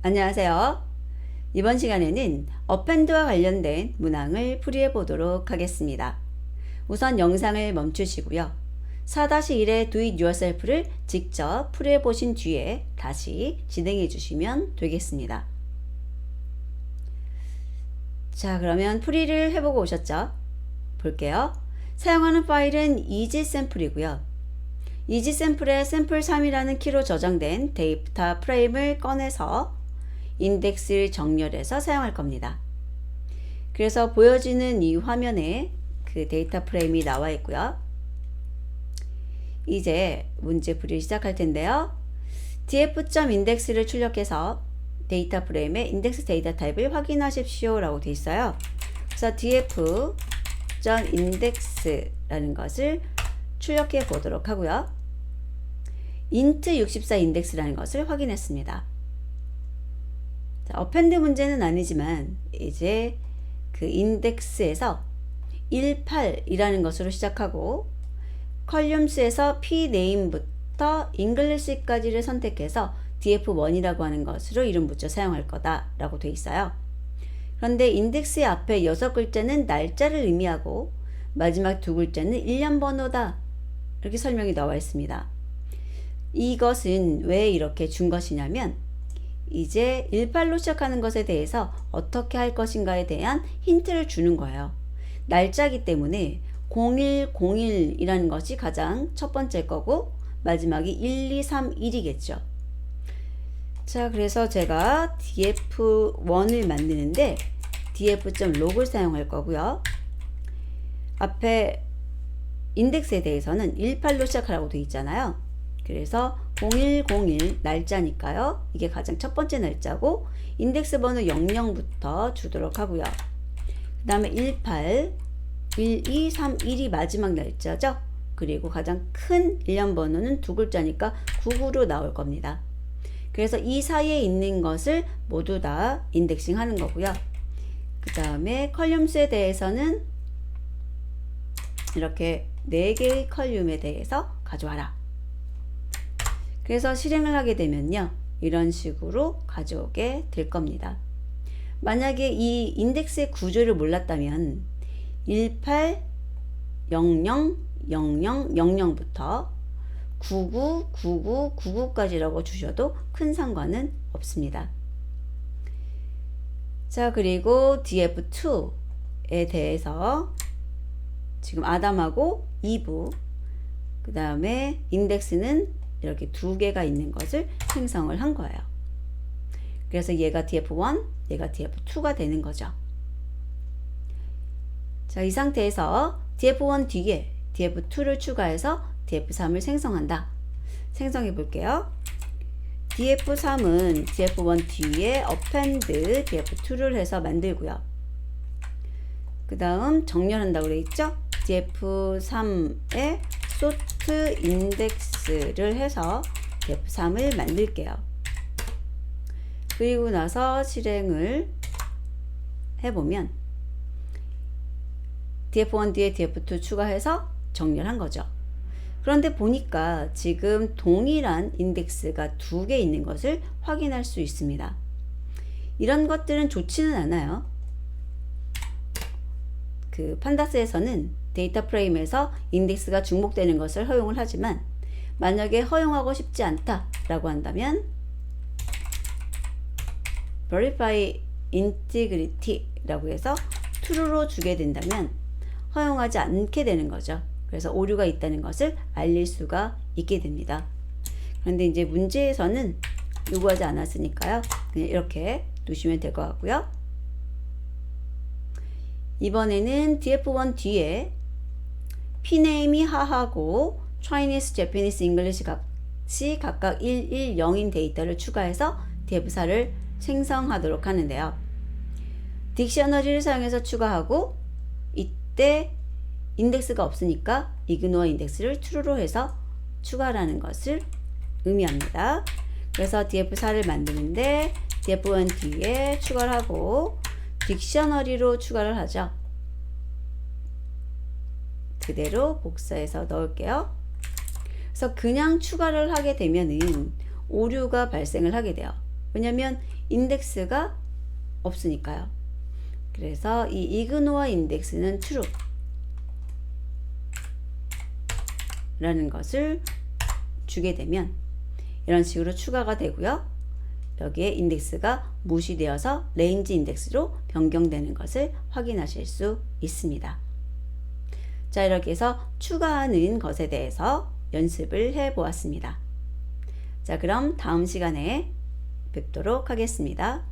안녕하세요. 이번 시간에는 어펜드와 관련된 문항을 풀이해 보도록 하겠습니다. 우선 영상을 멈추시고요. 4-1의 Do It Yourself를 직접 풀이해 보신 뒤에 다시 진행해 주시면 되겠습니다. 자, 그러면 풀이를 해보고 오셨죠? 볼게요. 사용하는 파일은 이지 샘플이고요. 이지 샘플에 샘플 3이라는 키로 저장된 데이터 프레임을 꺼내서 인덱스를 정렬해서 사용할 겁니다. 그래서 보여지는 이 화면에 그 데이터 프레임이 나와 있고요. 이제 문제 풀이 시작할 텐데요. df.index를 출력해서 데이터 프레임의 인덱스 데이터 타입을 확인하십시오 라고 되어 있어요. 그래서 df.index라는 것을 출력해 보도록 하고요. int 64 인덱스라는 것을 확인했습니다. 자, 어펜드 문제는 아니지만 이제 그 인덱스에서 18이라는 것으로 시작하고 컬륨스에서 p 네임부터 잉글리시까지를 선택해서 df1이라고 하는 것으로 이름 붙여 사용할 거다라고 돼 있어요. 그런데 인덱스의 앞에 여섯 글자는 날짜를 의미하고 마지막 두 글자는 1년 번호다. 이렇게 설명이 나와 있습니다. 이것은 왜 이렇게 준 것이냐면 이제 18로 시작하는 것에 대해서 어떻게 할 것인가에 대한 힌트를 주는 거예요. 날짜기 때문에 0101이라는 것이 가장 첫 번째 거고 마지막이 1, 2, 3, 1이겠죠. 자, 그래서 제가 df1을 만드는데 df.log을 사용할 거고요. 앞에 인덱스에 대해서는 18로 시작하라고 되어 있잖아요. 그래서 0101 날짜니까요. 이게 가장 첫 번째 날짜고 인덱스 번호 00부터 주도록 하고요. 그 다음에 18, 1, 2, 3, 1이 마지막 날짜죠. 그리고 가장 큰 1년 번호는 두 글자니까 99로 나올 겁니다. 그래서 이 사이에 있는 것을 모두 다 인덱싱 하는 거고요. 그 다음에 컬륨스에 대해서는 이렇게 4개의 컬륨에 대해서 가져와라. 그래서 실행을 하게 되면요. 이런 식으로 가져오게 될 겁니다. 만약에 이 인덱스의 구조를 몰랐다면 18, 00, 00, 00부터 99, 99, 99까지라고 주셔도 큰 상관은 없습니다. 자, 그리고 df2에 대해서 지금 아담하고 2부, 그 다음에 인덱스는 이렇게 두 개가 있는 것을 생성을 한 거예요. 그래서 얘가 df1, 얘가 df2가 되는 거죠. 자, 이 상태에서 df1 뒤에 df2를 추가해서 df3을 생성한다. 생성해 볼게요. df3은 df1 뒤에 append df2를 해서 만들고요. 그 다음 정렬한다고 그래 있죠? df3에 sort index를 해서 df3을 만들게요. 그리고 나서 실행을 해보면 df1 뒤에 df2 추가해서 정렬한 거죠. 그런데 보니까 지금 동일한 인덱스가 두 개 있는 것을 확인할 수 있습니다. 이런 것들은 좋지는 않아요. 그 판다스에서는 데이터 프레임에서 인덱스가 중복되는 것을 허용을 하지만 만약에 허용하고 싶지 않다라고 한다면 verify integrity라고 해서 true로 주게 된다면 허용하지 않게 되는 거죠. 그래서 오류가 있다는 것을 알릴 수가 있게 됩니다. 그런데 이제 문제에서는 요구하지 않았으니까요. 그냥 이렇게 두시면 될 것 같고요. 이번에는 df1 뒤에 pname이 하하고 Chinese, Japanese, English 같이 각각 1, 1, 0인 데이터를 추가해서 df4를 생성하도록 하는데요. 딕셔너리를 사용해서 추가하고 이때 인덱스가 없으니까 이그노어 인덱스를 true로 해서 추가라는 것을 의미합니다. 그래서 df4를 만드는데 df1 뒤에 추가를 하고 딕셔너리로 추가를 하죠. 그대로 복사해서 넣을게요. 그래서 그냥 추가를 하게 되면은 오류가 발생을 하게 돼요. 왜냐면 인덱스가 없으니까요. 그래서 이 이그노어 인덱스는 true 라는 것을 주게 되면 이런 식으로 추가가 되고요. 여기에 인덱스가 무시되어서 레인지 인덱스로 변경되는 것을 확인하실 수 있습니다. 자, 이렇게 해서 추가하는 것에 대해서 연습을 해 보았습니다. 자, 그럼 다음 시간에 뵙도록 하겠습니다.